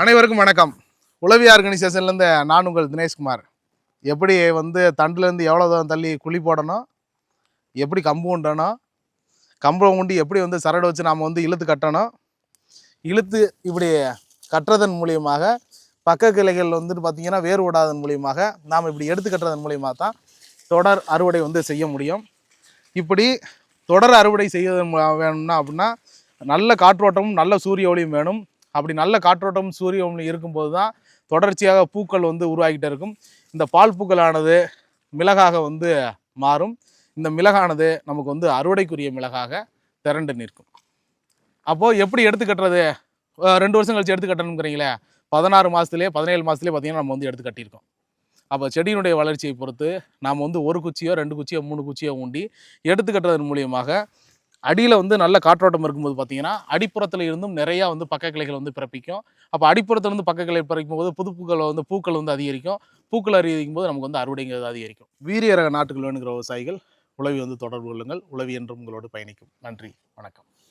அனைவருக்கும் வணக்கம். உளவி ஆர்கனைசேஷன்லேருந்து நான் உங்கள் தினேஷ்குமார். எப்படி வந்து தண்டுலேருந்து எவ்வளோ தூரம் தள்ளி குழி போடணும்? எப்படி கம்பு உண்டணும்? கம்பை உண்டி எப்படி வந்து சரடு வச்சு நாம் வந்து இழுத்து கட்டணும்? இழுத்து இப்படி கட்டுறதன் மூலியமாக பக்க கிளைகள் வந்துட்டு பார்த்திங்கன்னா வேர் விடாதன் மூலியமாக நாம் இப்படி எடுத்து கட்டுறதன் மூலியமாக தான் தொடர் அறுவடை வந்து செய்ய முடியும். இப்படி தொடர் அறுவடை செய்வதன் வேணும்னா அப்படின்னா நல்ல காற்றோட்டமும் நல்ல சூரிய ஒளியும் வேணும். அப்படி நல்ல காற்றோட்டம் சூரிய ஒளி இருக்கும்போது தான் தொடர்ச்சியாக பூக்கள் வந்து உருவாகிட்டே இருக்கும். இந்த பால் பூக்களானது மிளகாக வந்து மாறும். இந்த மிளகானது நமக்கு வந்து அறுவடைக்குரிய மிளகாக திரண்டு நிற்கும். அப்போது எப்படி எடுத்து கட்டுறது? ரெண்டு வருஷம் கழிச்சு எடுத்து கட்டணுங்கிறீங்களே? பதினாறு மாதத்துலேயே பதினேழு மாதத்துலேயே பார்த்தீங்கன்னா நம்ம வந்து எடுத்து கட்டியிருக்கோம். அப்போ செடியினுடைய வளர்ச்சியை பொறுத்து நாம் வந்து ஒரு குச்சியோ ரெண்டு குச்சியோ மூணு குச்சியோ ஊண்டி எடுத்து கட்டுறதன் மூலியமாக அடியில் வந்து நல்ல காற்றோட்டம் இருக்கும்போது பார்த்தீங்கன்னா அடிப்புறத்தில் இருந்தும் நிறையா வந்து பக்க கிளைகள் வந்து பிறப்பிக்கும். அப்போ அடிப்புறத்துலேருந்து பக்க கிளை பிறக்கும் போது புது பூக்களை வந்து பூக்கள் வந்து அதிகரிக்கும். பூக்கள் அதிகரிக்கும் போது நமக்கு வந்து அறுவடைங்கிறது அதிகரிக்கும். வீரிய ரக நாட்டுகள் வேணுங்கிற விவசாயிகள் உழவி வந்து தொடர்பு கொள்ளுங்கள். உளவி என்றும் உங்களோடு பயணிக்கும். நன்றி. வணக்கம்.